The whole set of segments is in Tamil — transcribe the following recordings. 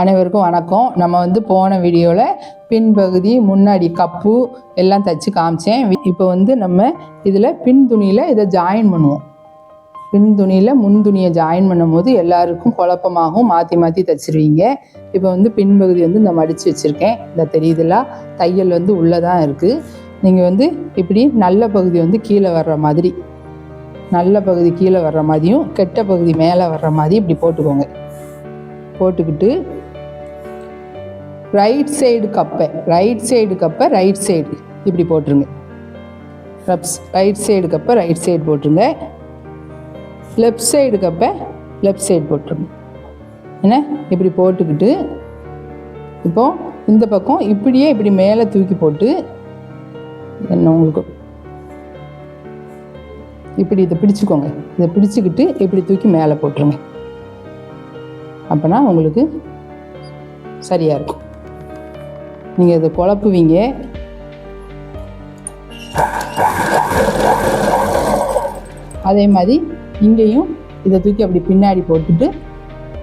அனைவருக்கும் வணக்கம். நம்ம வந்து போன வீடியோவில் பின்பகுதி முன்னாடி கப்பு எல்லாம் தச்சு காமிச்சேன். இப்போ வந்து நம்ம இதில் பின் துணியில் இதை ஜாயின் பண்ணுவோம். பின் துணியில் முன் துணியை ஜாயின் பண்ணும்போது எல்லாருக்கும் குழப்பமாகவும் மாற்றி மாற்றி தச்சிருவீங்க. இப்போ வந்து பின்பகுதி வந்து இந்த மடித்து வச்சுருக்கேன். இந்த தெரியுதுல தையல் வந்து உள்ளே தான் இருக்குது நீங்கள் வந்து இப்படி நல்ல பகுதி வந்து கீழே வர்ற மாதிரி நல்ல பகுதி கீழே வர்ற மாதிரியும் கெட்ட பகுதி மேலே வர்ற மாதிரி இப்படி போட்டுக்கோங்க. போட்டுக்கிட்டு ரைட் சைடு கப்பை ரைட் சைடு கப்பை ரைட் சைடு இப்படி போட்டுருங்க. ரப்ஸ் ரைட் சைடு கப்பை ரைட் சைடு போட்டுருங்க. லெஃப்ட் சைடு கப்பை லெஃப்ட் சைடு போட்டுருங்க. என்ன? இப்படி போட்டுக்கிட்டு இப்போது இந்த பக்கம் இப்படியே இப்படி மேலே தூக்கி போட்டு என்ன உங்களுக்கு? இப்படி இதை பிடிச்சிக்கோங்க. இதை பிடிச்சிக்கிட்டு இப்படி தூக்கி மேலே போட்டுருங்க. அப்போனா உங்களுக்கு சரியாக இருக்கும். நீங்கள் இதை குழப்புவீங்க. அதே மாதிரி இங்கேயும் இதை தூக்கி அப்படி பின்னாடி போட்டுட்டு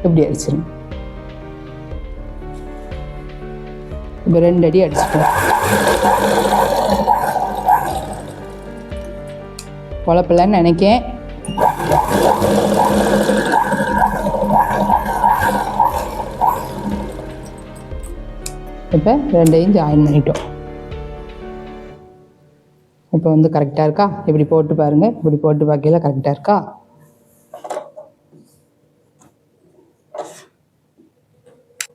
இப்படி அடிச்சிடும் இப்போ ரெண்டு அடி அடிச்சுக்கோங்க குழப்பலன்னு நினைக்கேன். இப்போ ரெண்டையும் ஜாயின் பண்ணிட்டோம். இப்போ வந்து கரெக்டாக இருக்கா? இப்படி போட்டு பாருங்கள் இப்படி போட்டு பார்க்கையில கரெக்டாக இருக்கா?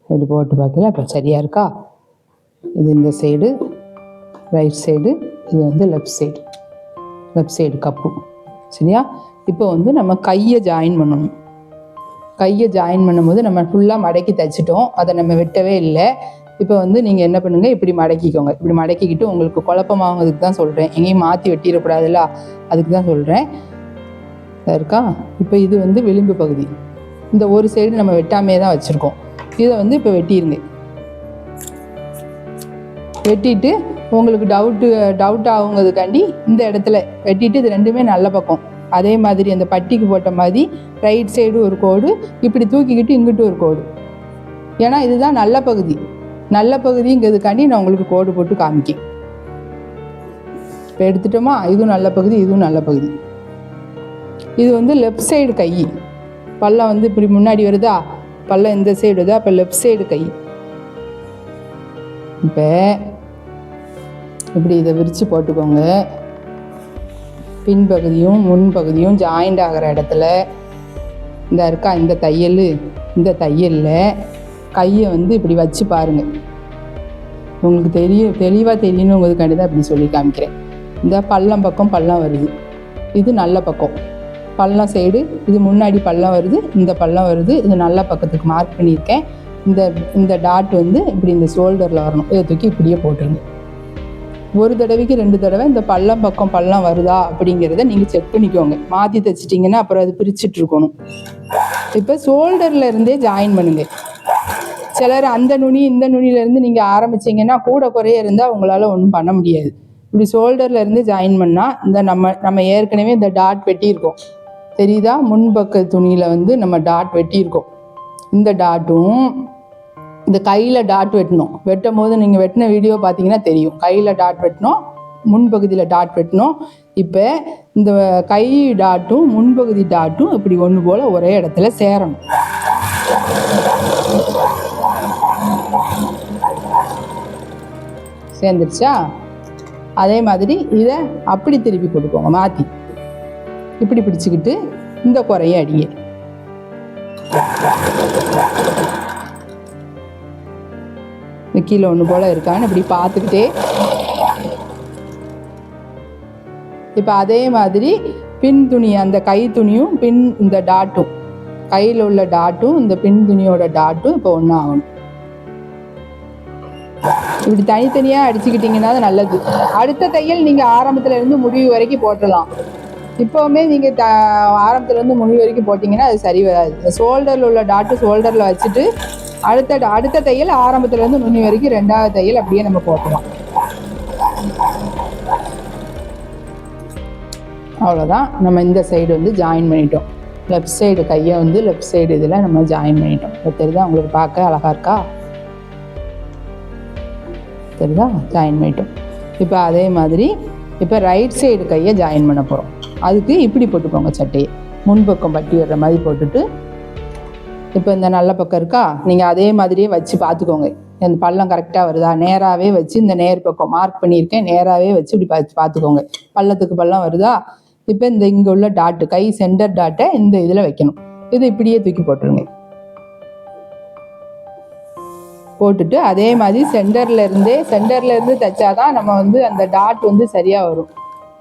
இப்படி போட்டு பார்க்கல இப்போ சரியாக இருக்கா? இது இந்த சைடு ரைட் சைடு இது வந்து left side left side cup. சரியா? இப்போ வந்து நம்ம கையை ஜாயின் பண்ணணும். கையை ஜாயின் பண்ணும்போது நம்ம ஃபுல்லாக மடக்கி தைச்சிட்டோம். அதை நம்ம வெட்டவே இல்லை. இப்போ வந்து நீங்கள் என்ன பண்ணுங்கள் இப்படி மடக்கிக்கோங்க. இப்படி மடக்கிக்கிட்டு உங்களுக்கு குழப்பமாகிறதுக்கு தான் சொல்கிறேன் எங்கேயும் மாற்றி வெட்டிடக்கூடாதுல்ல? அதுக்கு தான் சொல்கிறேன் இருக்கா? இப்போ இது வந்து விளிம்பு பகுதி. இந்த ஒரு சைடு நம்ம வெட்டாமே தான் வச்சுருக்கோம். இதை வந்து இப்போ வெட்டிடுங்க வெட்டிட்டு உங்களுக்கு டவுட்டு டவுட் ஆகுங்கிறதுக்காண்டி இந்த இடத்துல வெட்டிட்டு இது ரெண்டுமே நல்ல பக்கம். அதே மாதிரி அந்த பட்டிக்கு போட்ட மாதிரி ரைட் சைடு ஒரு கோடு இப்படி தூக்கிக்கிட்டு இங்கிட்டு ஒரு கோடு. ஏன்னா இதுதான் நல்ல பகுதி. நல்ல பகுதிங்கிறதுக்காண்டி நான் உங்களுக்கு கோடு போட்டு காமிக்கேன். இப்போ எடுத்துட்டோமா? இதுவும் நல்ல பகுதி இதுவும் நல்ல பகுதி. இது வந்து லெஃப்ட் சைடு கை. பல்லம் வந்து இப்படி முன்னாடி வருதா? பல்லம் இந்த சைடு வருதா? அப்போ லெஃப்ட் சைடு கை. இப்போ இப்படி இதை விரித்து போட்டுக்கோங்க. பின்பகுதியும் முன்பகுதியும் ஜாயிண்ட் ஆகிற இடத்துல இந்த இருக்கா? இந்த தையல். இந்த தையலில் கையை வந்து இப்படி வச்சு பாருங்கள் உங்களுக்கு தெரியும் தெளிவாக தெரியணுங்கிறதுக்காண்டி தான் இப்படி சொல்லி காமிக்கிறேன். இந்த பள்ளம் பக்கம் பள்ளம் வருது. இது நல்ல பக்கம். பள்ளம் சைடு இது முன்னாடி பள்ளம் வருது இந்த பள்ளம் வருது இது நல்ல பக்கத்துக்கு மார்க் பண்ணியிருக்கேன். இந்த இந்த டாட் வந்து இப்படி இந்த ஷோல்டரில் வரணும். இதை தூக்கி இப்படியே போட்டுருங்க. ஒரு தடவைக்கு ரெண்டு தடவை இந்த பள்ளம் பக்கம் பள்ளம் வருதா அப்படிங்கிறத நீங்கள் செக் பண்ணிக்கோங்க. மாற்றி தைச்சிட்டிங்கன்னா அப்புறம் அது பிரிச்சுட்டு இருக்கணும். இப்போ ஷோல்டரில் இருந்தே ஜாயின் பண்ணுங்கள் சிலர் அந்த நுனி இந்த நுனியிலேருந்து நீங்கள் ஆரம்பிச்சீங்கன்னா கூட குறைய இருந்தால் உங்களால் ஒன்றும் பண்ண முடியாது. இப்படி ஷோல்டரில் இருந்து ஜாயின் பண்ணால் இந்த நம்ம நம்ம ஏற்கனவே இந்த டாட் வெட்டியிருக்கோம். தெரியுதா? முன்பக்க துணியில் வந்து நம்ம டாட் வெட்டியிருக்கோம். இந்த டாட்டும் இந்த கையில் டாட் வெட்டணும். வெட்டும் போது நீங்கள் வெட்டின வீடியோ பார்த்தீங்கன்னா தெரியும். கையில் டாட் வெட்டணும் முன்பகுதியில் டாட் வெட்டணும். இப்போ இந்த கை டாட்டும் முன்பகுதி டாட்டும் இப்படி ஒன்று போல் ஒரே இடத்துல சேரணும். சேர்ந்துருச்சா? அதே மாதிரி இதை அப்படி திருப்பி கொடுப்போங்க மாற்றி இப்படி பிடிச்சிக்கிட்டு இந்த குறைய அடிங்க. இந்த கீழே ஒன்று போல் இருக்கான்னு இப்படி பார்த்துக்கிட்டே. இப்போ அதே மாதிரி பின் துணி அந்த கை துணியும் பின் இந்த டாட்டும் கையில் உள்ள டாட்டும் இந்த பின் துணியோட டாட்டும் இப்போ ஒன்றும் ஆகணும் இப்படி தனித்தனியாக அடிச்சுக்கிட்டிங்கன்னா அது நல்லது. அடுத்த தையல் நீங்கள் ஆரம்பத்துலேருந்து முடிவு வரைக்கும் போட்டலாம் இப்போவுமே நீங்கள் த ஆரம்பத்துலேருந்து முடிவு வரைக்கும் போட்டிங்கன்னா அது சரி வராது. ஷோல்டரில் உள்ள டாட்டு ஷோல்டரில் வச்சுட்டு அடுத்த அடுத்த தையல் ஆரம்பத்துலேருந்து நுனி வரைக்கும் ரெண்டாவது தையல் அப்படியே நம்ம போட்டலாம் அவ்வளோதான் நம்ம இந்த சைடு வந்து ஜாயின் பண்ணிட்டோம். லெஃப்ட் சைடு கையை வந்து லெஃப்ட் சைடு இதில் நம்ம ஜாயின் பண்ணிட்டோம். இப்போ தெரியுதா? உங்களுக்கு பார்க்க அழகாக இருக்கா? தெரியுதா? ஜாயின் பண்ணிட்டோம். இப்போ அதே மாதிரி இப்போ ரைட் சைடு கையை ஜாயின் பண்ண போகிறோம் அதுக்கு இப்படி போட்டுக்கோங்க சட்டையை. முன்பக்கம் பட்டி வர்ற மாதிரி போட்டுட்டு இப்போ இந்த நல்ல பக்கம் இருக்கா? நீங்கள் அதே மாதிரியே வச்சு பார்த்துக்கோங்க. இந்த பள்ளம் கரெக்டாக வருதா? நேராகவே வச்சு இந்த நேர் பக்கம் மார்க் பண்ணியிருக்கேன். நேராகவே வச்சு இப்படி பார்த்து பார்த்துக்கோங்க. பள்ளத்துக்கு பள்ளம் வருதா? இப்போ இந்த இங்கே உள்ள டாட்டு கை சென்டர் டாட்டை இந்த இதில் வைக்கணும். இது இப்படியே தூக்கி போட்டுருங்க. போட்டுட்டு அதே மாதிரி சென்டர்ல இருந்தே சென்டர்ல இருந்து தைச்சாதான் நம்ம வந்து அந்த டாட் வந்து சரியா வரும்.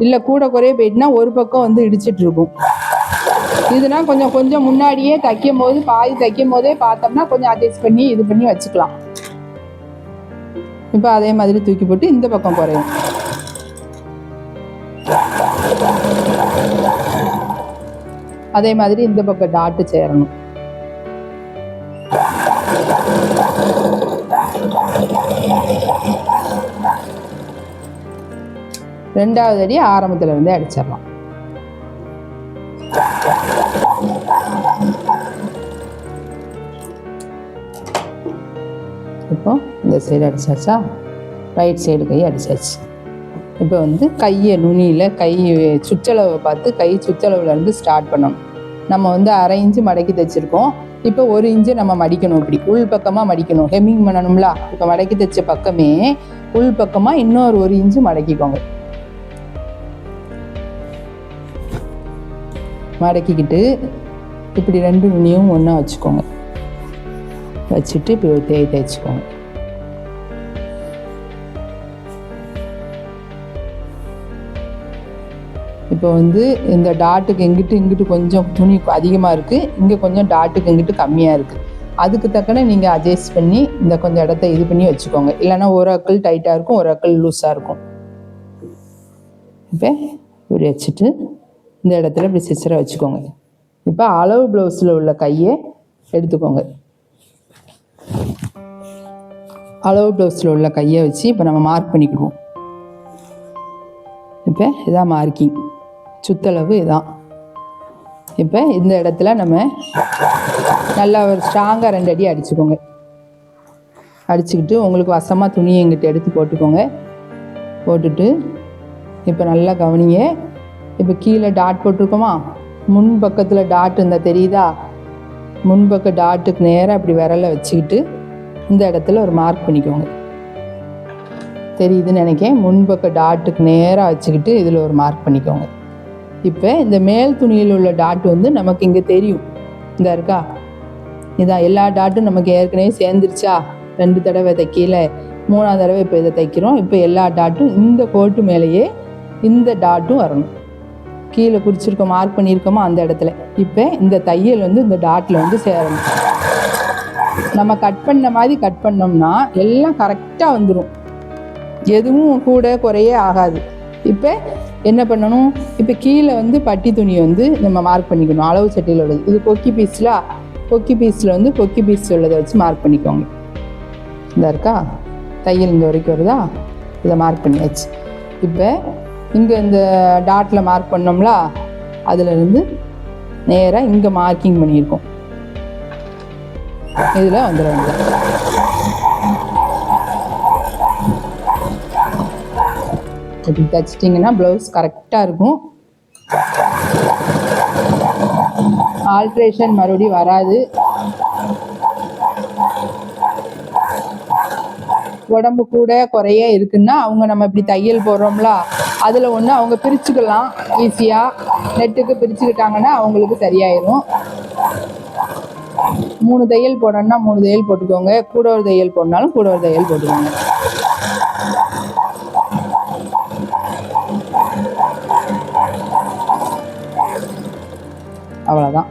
இல்லை கூட குறைய போயிட்டுனா ஒரு பக்கம் வந்து இடிச்சிட்டு இருக்கும். இதுனா கொஞ்சம் கொஞ்சம் முன்னாடியே தைக்கும் போது பாதி தைக்கும் போதே பார்த்தோம்னா கொஞ்சம் அட்ஜஸ்ட் பண்ணி இது பண்ணி வச்சுக்கலாம். இப்போ அதே மாதிரி தூக்கி போட்டு இந்த பக்கம் குறையும் அதே மாதிரி இந்த பக்கம் டாட்டு சேரணும். ரெண்டாவது அடி ஆரம்பத்துல இருந்தே அடிச்சிடலாம். இப்போ இந்த சைடு அடிச்சாச்சா? ரைட் சைடு கை அடிச்சாச்சு. இப்போ வந்து கையை நுனியில் கை சுற்றளவை பார்த்து கை சுற்றளவுலேருந்து ஸ்டார்ட் பண்ணணும். நம்ம வந்து அரை இன்ச்சு மடக்கி தைச்சிருக்கோம். இப்போ ஒரு இன்ச்சு நம்ம மடிக்கணும் இப்படி. உள் பக்கமாக மடிக்கணும். ஹெம்மிங் பண்ணணும்ல? இப்போ மடக்கி தைச்ச பக்கமே உள் பக்கமாக இன்னொரு ஒரு இன்ச்சு மடக்கிக்கோங்க. மடக்கிக்கிட்டு இப்படி ரெண்டு நுனியும் ஒன்றா வச்சுக்கோங்க. வச்சுட்டு இப்படி ஒரு தேய் தேய்ச்சிக்கோங்க இப்போ வந்து இந்த டாட்டுக்கு எங்கிட்டு இங்கிட்டு கொஞ்சம் துணி அதிகமாக இருக்குது இங்கே கொஞ்சம் டாட்டுக்கு எங்கிட்டு கம்மியாக இருக்குது அதுக்கு தக்கன நீங்கள் அட்ஜஸ்ட் பண்ணி இந்த கொஞ்சம் இடத்த இது பண்ணி வச்சுக்கோங்க. இல்லைன்னா ஒரு அக்கள் டைட்டாக இருக்கும் ஒரு அக்கள் லூஸாக இருக்கும். இப்போ இப்படி வச்சுட்டு இந்த இடத்துல இப்படி சிச்சரை வச்சுக்கோங்க. இப்போ அளவு ப்ளவுஸில் உள்ள கையை எடுத்துக்கோங்க. அளவு ப்ளவுஸில் உள்ள கையை வச்சு இப்போ நம்ம மார்க் பண்ணிக்கிடுவோம். இப்போ இதான் மார்க்கிங் சுத்தளவு இதான். இப்போ இந்த இடத்துல நம்ம நல்லா ஒரு ஸ்ட்ராங்காக ரெண்டு அடி அடிச்சுக்கோங்க. அடிச்சுக்கிட்டு உங்களுக்கு வசமாக துணியை எங்கிட்ட எடுத்து போட்டுக்கோங்க. போட்டுட்டு இப்போ நல்லா கவனிங்க. இப்போ கீழே டாட் போட்டிருக்கோமா? முன் பக்கத்தில் டாட் இருந்தால் தெரியுதா? முன்பக்க டாட்டுக்கு நேராக இப்படி விரலை வச்சுக்கிட்டு இந்த இடத்துல ஒரு மார்க் பண்ணிக்கோங்க. தெரியுதுன்னு நினைக்கேன் முன்பக்க டாட்டுக்கு நேராக வச்சுக்கிட்டு இதில் ஒரு மார்க் பண்ணிக்கோங்க. இப்போ இந்த மேல் துணியில் உள்ள டாட் வந்து நமக்கு இங்கே தெரியும். இந்த இருக்கா? இதான் எல்லா டாட்டும் நமக்கு ஏற்கனவே சேர்ந்துருச்சா? ரெண்டு தடவை தைக்கல. மூணாவது தடவை இப்போ இதை தைக்கிறோம். இப்போ எல்லா டாட்டும் இந்த கோட்டு மேலேயே இந்த டாட்டும் வரணும். கீழே குறிச்சிருக்கோம் மார்க் பண்ணியிருக்கோமோ அந்த இடத்துல. இப்போ இந்த தையல் வந்து இந்த டாட்டில் வந்து சேரணும். நம்ம கட் பண்ண மாதிரி கட் பண்ணோம்னா எல்லாம் கரெக்டாக வந்துடும் எதுவும் கூட குறையே ஆகாது. இப்போ என்ன பண்ணணும்? இப்போ கீழே வந்து பட்டி துணியை வந்து நம்ம மார்க் பண்ணிக்கணும். அளவு சட்டியில் உள்ளது. இது கொக்கி பீஸில் கொக்கி பீஸில் வந்து கொக்கி பீஸில் உள்ளதை வச்சு மார்க் பண்ணிக்கோங்க. இதாக இருக்கா? தையல் இந்த வரைக்கும் வருதா? இதை மார்க் பண்ணியாச்சு. இப்போ இங்கே இந்த டாட்டில் மார்க் பண்ணோம்ல அதுலேருந்து நேராக இங்கே மார்க்கிங் பண்ணியிருக்கோம். இதில் வந்துடுவாங்க இப்படி தைச்சிட்டிங்கன்னா ப்ளவுஸ் கரெக்டாக இருக்கும். ஆல்ட்ரேஷன் மறுபடியும் வராது. உடம்பு கூட குறைய இருக்குன்னா அவங்க நம்ம இப்படி தையல் போடுறோம்ல அதில் ஒன்று அவங்க பிரிச்சுக்கலாம் ஈஸியாக நெட்டுக்கு பிரிச்சுக்கிட்டாங்கன்னா அவங்களுக்கு சரியாயிரும். மூணு தையல் போடணும்னா மூணு தையல் போட்டுக்கோங்க. கூட ஒரு தையல் போடனாலும் கூட ஒரு தையல் போட்டுக்கோங்க. அவ்வளோதான்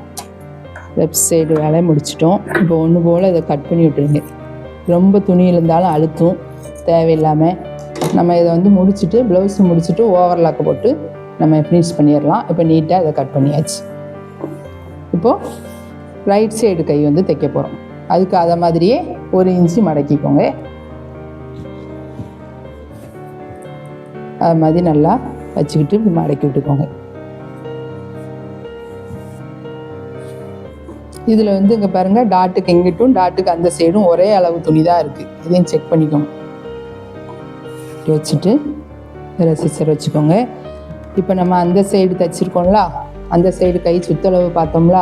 லெஃப்ட் சைடு வேலையை முடிச்சிட்டோம். இப்போ ஒன்று போல் இதை கட் பண்ணி விட்டுருங்க. ரொம்ப துணி இருந்தாலும் அழுத்தும். தேவையில்லாமல் நம்ம இதை வந்து முடிச்சுட்டு ப்ளவுஸ் முடிச்சுட்டு ஓவர்லாக் போட்டு நம்ம ஃபினிஷ் பண்ணிடலாம். இப்போ நீட்டாக இதை கட் பண்ணியாச்சு. இப்போது ரைட் சைடு கை வந்து தைக்க போகிறோம் அதுக்கு அதை மாதிரியே ஒரு இன்ச்சு மடக்கிக்கோங்க. அது மாதிரி நல்லா வச்சுக்கிட்டு இப்படி மடக்கி விட்டுக்கோங்க. இதில் வந்து இங்கே பாருங்கள் டாட்டுக்கு எங்கிட்டும் டாட்டுக்கு அந்த சைடும் ஒரே அளவு துணி தான் இருக்குது இதையும் செக் பண்ணிக்கோங்க. இப்படி வச்சுட்டு இதில் சிஸ்டர் வச்சுக்கோங்க. இப்போ நம்ம அந்த சைடு தைச்சிருக்கோம்ல அந்த சைடு கை சுத்தளவு பார்த்தோம்ல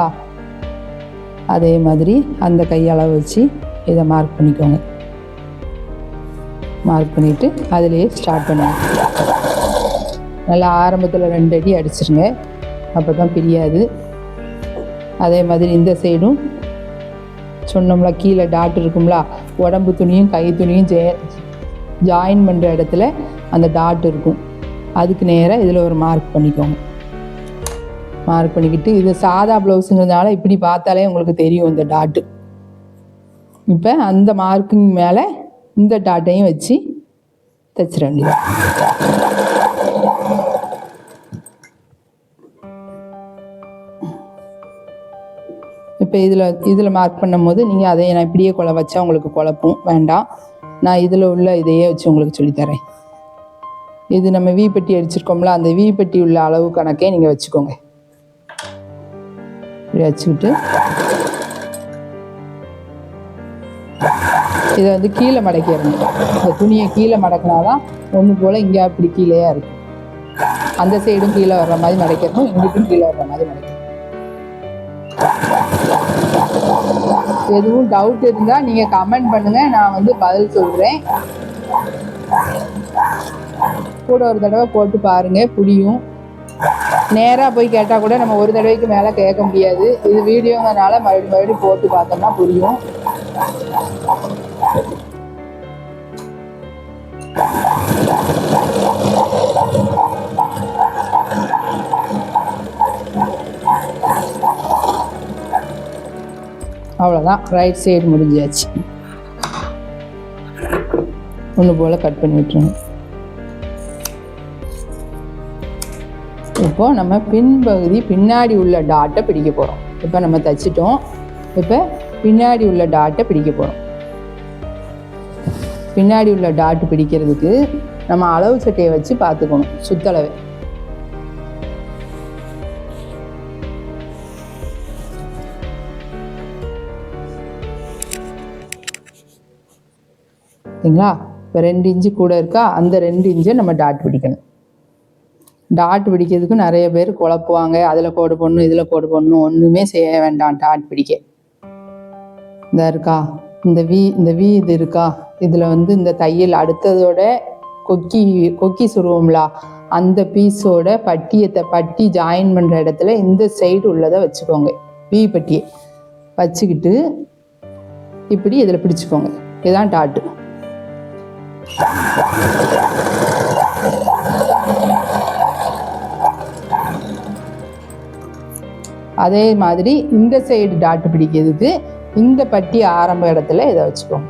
அதே மாதிரி அந்த கை அளவு வச்சு இதை மார்க் பண்ணிக்கோங்க. மார்க் பண்ணிவிட்டு அதிலேயே ஸ்டார்ட் பண்ணுங்க. நல்லா ஆரம்பத்தில் ரெண்டு அடி அடிச்சிருங்க. அப்போ தான் பிரியாது. அதே மாதிரி இந்த சைடும் சொன்னோம்ல கீழே டாட் இருக்கும்ல உடம்பு துணியும் கை துணியும் ஜெய ஜாயின் பண்ணுற இடத்துல அந்த டாட் இருக்கும். அதுக்கு நேராக இதில் ஒரு மார்க் பண்ணிக்கோங்க. மார்க் பண்ணிக்கிட்டு இது சாதா ப்ளவுஸுங்கிறதுனால இப்படி பார்த்தாலே உங்களுக்கு தெரியும் இந்த டாட்டு இப்போ அந்த மார்க்கிங் மேலே இந்த டாட்டையும் வச்சு தைச்சிட வேண்டியது இப்போ இதில் இதில் மார்க் பண்ணும்போது நீங்கள் அதை நான் இப்படியே கொலை வச்சா உங்களுக்கு குழப்பும். வேண்டாம். நான் இதில் உள்ள இதையே வச்சு உங்களுக்கு சொல்லித்தரேன். இது நம்ம வீப்பெட்டி பெட்டி அடிச்சிருக்கோம்ல அந்த வி பெட்டி உள்ள அளவு கணக்கே நீங்கள் வச்சுக்கோங்க. இப்படி வச்சுக்கிட்டு இதை வந்து கீழே மடக்கிடணும் இந்த துணியை கீழே மடக்கினாதான் ஒன்று போல் இங்கே இப்படி கீழேயா இருக்கும். அந்த சைடும் கீழே வர்ற மாதிரி மடக்கிடணும் இங்கிட்டும் கீழே வர்ற மாதிரி மடக்கிடணும் எதுவும் டவுட் இருந்தால் நீங்கள் கமெண்ட் பண்ணுங்கள் நான் வந்து பதில் சொல்கிறேன் கூட ஒரு தடவை போட்டு பாருங்க புரியும். நேராக போய் கேட்டால் கூட நம்ம ஒரு தடவைக்கு மேலே கேட்க முடியாது. இது வீடியோங்கிறனால மறுபடியும் மறுபடியும் போட்டு பார்த்தோம்னா புரியும். அவ்வளோதான் ரைட் சைடு முடிஞ்சாச்சு. ஒன்று போல் கட் பண்ணி விட்டுருங்க. இப்போ நம்ம பின்பகுதி பின்னாடி உள்ள டாட்டை பிடிக்க போகிறோம் இப்போ நம்ம தைச்சிட்டோம். இப்போ பின்னாடி உள்ள டாட்டை பிடிக்க போகிறோம் பின்னாடி உள்ள டாட் பிடிக்கிறதுக்கு நம்ம அளவு சட்டையை வச்சு பார்த்துக்கணும். சுத்தளவை. சரிங்களா இப்போ ரெண்டு இன்ச்சு கூட இருக்கா? அந்த ரெண்டு இன்ச்சை நம்ம டாட் பிடிக்கணும். டாட் பிடிக்கிறதுக்கு நிறைய பேர் குழப்புவாங்க. அதில் கோடு போடணும் இதில் கோடு போடணும். ஒன்றுமே செய்ய வேண்டாம் டாட் பிடிக்க. இந்த இருக்கா? இந்த வி இந்த வி இது இருக்கா? இதில் வந்து இந்த தையல் அடுத்ததோட கொக்கி கொக்கி சுருவோம்லா அந்த பீஸோட பட்டியத்தை பட்டி ஜாயின் பண்ணுற இடத்துல இந்த சைடு உள்ளதை வச்சுக்கோங்க. வி பட்டியை வச்சுக்கிட்டு இப்படி இதில் பிடிச்சிக்கோங்க. இதுதான் டாட்டு அதே மாதிரி இந்த சைடு டாட் பிடிக்கிறதுக்கு இந்த பட்டி ஆரம்ப இடத்துல இதை வச்சுக்கோங்க.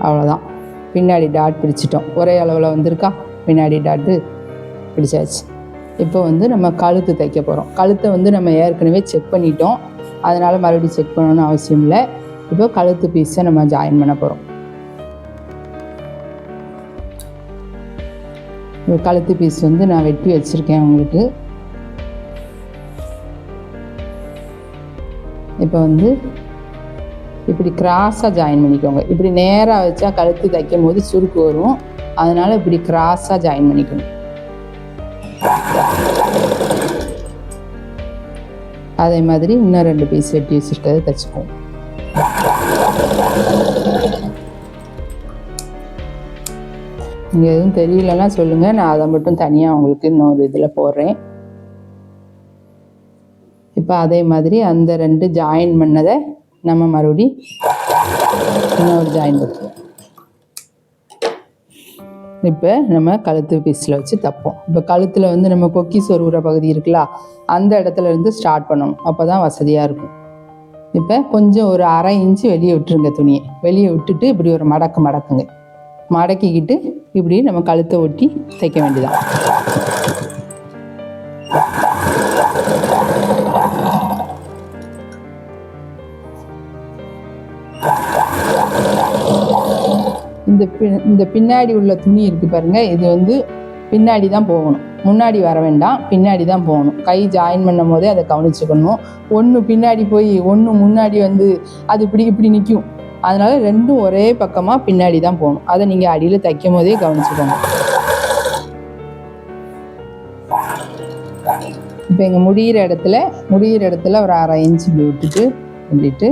அவ்வளோதான் பின்னாடி டாட் பிடிச்சிட்டோம். ஒரே அளவில் வந்திருக்கா? பின்னாடி டாட்டு பிடிச்சாச்சு. இப்போ வந்து நம்ம கழுத்து தைக்க போகிறோம் கழுத்தை வந்து நம்ம ஏற்கனவே செக் பண்ணிட்டோம். அதனால் மறுபடியும் செக் பண்ணணும்னு அவசியம் இல்லை. இப்போ கழுத்து பீஸை நம்ம ஜாயின் பண்ண போகிறோம் இப்போ கழுத்து பீஸ் வந்து நான் வெட்டி வச்சுருக்கேன் உங்களுக்கு. இப்போ வந்து இப்படி கிராஸாக ஜாயின் பண்ணிக்கோங்க. இப்படி நேராக வச்சா கழுத்து தைக்கும் போது சுருக்கு வரும். அதனால் இப்படி கிராஸாக ஜாயின் பண்ணிக்கணும் அதே மாதிரி இன்னும் ரெண்டு பீஸ் வெட்டி வச்சுருக்கதை தைச்சிக்குவோம் நீங்கள் எதுவும் தெரியலன்னா சொல்லுங்கள் நான் அதை மட்டும் தனியாக உங்களுக்கு இன்னொரு இதில் போடுறேன். இப்போ அதே மாதிரி அந்த ரெண்டு ஜாயின் பண்ணதை நம்ம மறுபடி இன்னொரு ஜாயின் பண்ணுவோம் இப்போ நம்ம கழுத்து பீஸில் வச்சு தப்போம். இப்போ கழுத்தில் வந்து நம்ம கொக்கி சொருகிற பகுதி இருக்குல்ல அந்த இடத்துல இருந்து ஸ்டார்ட் பண்ணணும். அப்போ தான் வசதியாக இருக்கும். இப்போ கொஞ்சம் ஒரு அரை இன்ச்சு வெளியே விட்டுருங்க துணியை. வெளியே விட்டுட்டு இப்படி ஒரு மடக்கு மடக்குங்க. மடக்கிக்கிட்டு இப்படி நம்ம கழுத்தை ஒட்டி தைக்க வேண்டியதான் இந்த பி- இந்த பின்னாடி உள்ள துணி இருக்குது பாருங்க இது வந்து பின்னாடி தான் போகணும். முன்னாடி வர வேண்டாம் பின்னாடி தான் போகணும். கை ஜாயின் பண்ணும் போதே அதை கவனிச்சுக்கணும். ஒன்று பின்னாடி போய் ஒன்று முன்னாடி வந்து அது இப்படி இப்படி நிற்கும் அதனால ரெண்டும் ஒரே பக்கமாக பின்னாடி தான் போகணும். அதை நீங்கள் அடியில் தைக்கும் போதே கவனிச்சுக்கணும் இப்போ எங்கள் முடிகிற இடத்துல முடிகிற இடத்துல ஒரு அரை இன்ச்சு இப்படி விட்டுட்டு விட்டுட்டு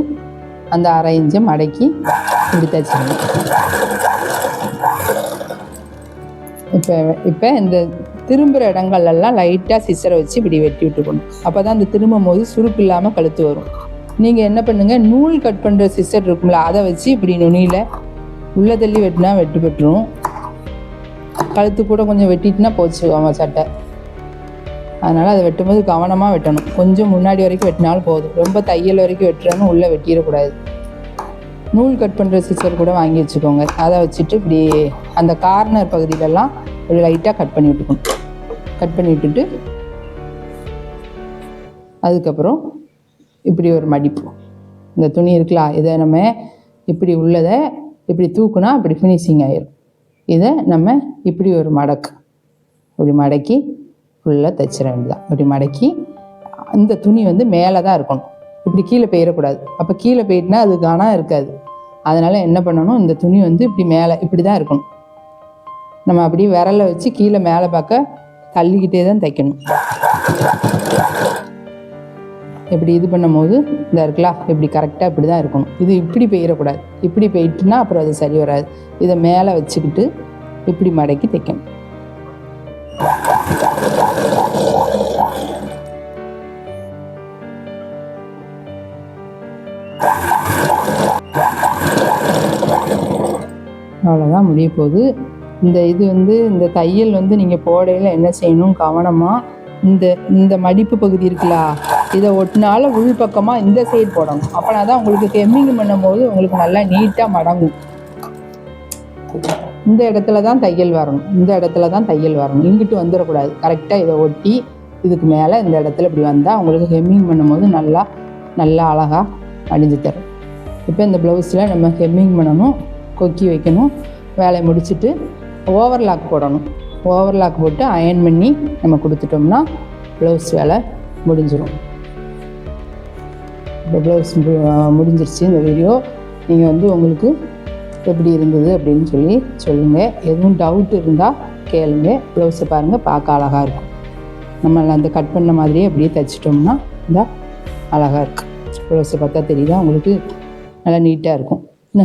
அந்த அரை இன்ச்சை மடக்கி இப்படி தைச்சிடணும் இப்போ இப்போ இந்த திரும்புகிற இடங்கள்லாம் லைட்டாக சிசரை வச்சு இப்படி வெட்டி விட்டுக்கணும். அப்போ தான் அந்த திரும்பும் போது சுருக்கு இல்லாமல் கழுத்து வரும். நீங்கள் என்ன பண்ணுங்கள் நூல் கட் பண்ணுற சிசர் இருக்கும்ல அதை வச்சு இப்படி நுனியில் உள்ளே தள்ளி வெட்டினா வெட்டு பெற்றுரும். கழுத்து கூட கொஞ்சம் வெட்டிட்டுனா போச்சு அவன் சட்டை. அதனால் அதை வெட்டும்போது கவனமாக வெட்டணும். கொஞ்சம் முன்னாடி வரைக்கும் வெட்டினாலும் போதும். ரொம்ப தையல் வரைக்கும் வெட்டுறேன்னு உள்ளே வெட்டிடக்கூடாது. நூல் கட் பண்ணுற சிசர் கூட வாங்கி வச்சுக்கோங்க. அதை வச்சுட்டு இப்படி அந்த கார்னர் பகுதியிலலாம் ஒரு லைட்டாக கட் பண்ணி விட்டுக்கணும். கட் பண்ணி விட்டுட்டு அதுக்கப்புறம் இப்படி ஒரு மடிப்பு. இந்த துணி இருக்கலாம் இதை நம்ம இப்படி உள்ளதை இப்படி தூக்குனா இப்படி ஃபினிஷிங் ஆயிடும் இதை நம்ம இப்படி ஒரு மடக்கு. இப்படி மடக்கி ஃபுல்லாக தைச்சிட வேண்டியதான் இப்படி மடக்கி அந்த துணி வந்து மேலே தான் இருக்கணும். இப்படி கீழே போயிடக்கூடாது அப்போ கீழே போயிட்டுனா அது தானாக இருக்காது. அதனால் என்ன பண்ணணும்? இந்த துணி வந்து இப்படி மேலே இப்படி தான் இருக்கணும். நம்ம அப்படியே விரலை வச்சு கீழே மேலே பார்க்க தள்ளிக்கிட்டே தான் தைக்கணும். இப்படி இது பண்ணும்போது இந்த இருக்கலாம் இப்படி கரெக்டாக இப்படி தான் இருக்கணும். இது இப்படி பெய்யக்கூடாது இப்படி போயிட்டுனா அப்புறம் அது சரி வராது. இதை மேலே வச்சுக்கிட்டு இப்படி மடக்கி தைக்கணும். அவ்வளோதான் முடிய போகுது இந்த இது வந்து இந்த தையல் வந்து நீங்கள் போடையில் என்ன செய்யணும் கவனமாக இந்த இந்த மடிப்பு பகுதி இருக்குல்ல இதை ஒட்டினால உள் பக்கமாக இந்த சைடு போடணும். அப்போனா தான் உங்களுக்கு ஹெம்மிங் பண்ணும்போது உங்களுக்கு நல்லா நீட்டாக மடங்கும். இந்த இடத்துல தான் தையல் வரணும். இந்த இடத்துல தான் தையல் வரணும். இங்கிட்டு வந்துடக்கூடாது. கரெக்டாக இதை ஒட்டி இதுக்கு மேலே இந்த இடத்துல இப்படி வந்தால் உங்களுக்கு ஹெம்மிங் பண்ணும்போது நல்லா நல்லா அழகாக அணிஞ்சு தரும். இப்போ இந்த ப்ளவுஸில் நம்ம ஹெம்மிங் பண்ணணும் கொக்கி வைக்கணும். வேலையை முடிச்சுட்டு ஓவர்லாக் போடணும். ஓவர்லாக் போட்டு அயன் பண்ணி நம்ம கொடுத்துட்டோம்னா ப்ளவுஸ் வேலை முடிஞ்சிடும் இப்போ ப்ளவுஸ் முடிஞ்சிருச்சு இந்த வீடியோ நீங்கள் வந்து உங்களுக்கு எப்படி இருந்தது அப்படின்னு சொல்லி சொல்லுங்கள் எதுவும் டவுட் இருந்தால் கேளுங்க. ப்ளவுஸை பாருங்கள் பார்க்க அழகாக இருக்கும். நம்ம அந்த கட் பண்ண மாதிரியே அப்படியே தைச்சிட்டோம்னா இந்த அழகாக இருக்கும் ப்ளவுஸை பார்த்தா தெரியுதா? உங்களுக்கு நல்லா நீட்டாக இருக்கும்.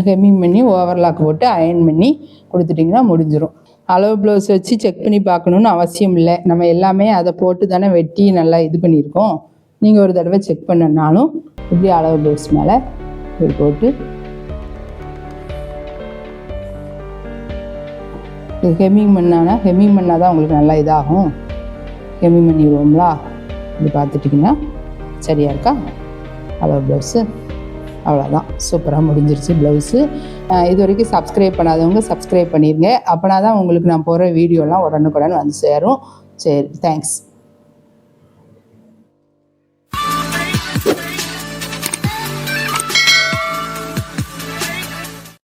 ஹெம்மிங் பண்ணி ஓவர்லாக் போட்டு அயன் பண்ணி கொடுத்துட்டிங்கன்னா முடிஞ்சிடும் அளவு ப்ளவுஸ் வச்சு செக் பண்ணி பார்க்கணுன்னு அவசியம் இல்லை. நம்ம எல்லாமே அதை போட்டு தானே வெட்டி நல்லா இது பண்ணியிருக்கோம். நீங்கள் ஒரு தடவை செக் பண்ணனாலும் இப்படி அளவு ப்ளவுஸ் மேலே இப்படி போட்டு இது ஹெம்மிங் பண்ணானா ஹெம்மிங் பண்ணால் தான் உங்களுக்கு நல்லா இதாகும். ஹெம்மிங் பண்ணிடுவோம்லா இப்படி பார்த்துட்டிங்கன்னா சரியா இருக்கா? அளவு ப்ளவுஸு அவ்வளோதான் சூப்பராக முடிஞ்சிருச்சு ப்ளவுஸு இது வரைக்கும் சப்ஸ்கிரைப் பண்ணாதவங்க சப்ஸ்கிரைப் பண்ணிடுங்க அப்போனா தான் உங்களுக்கு நான் போகிற வீடியோலாம் உடனுக்குடன் வந்து சேரும். சரி தேங்க்ஸ்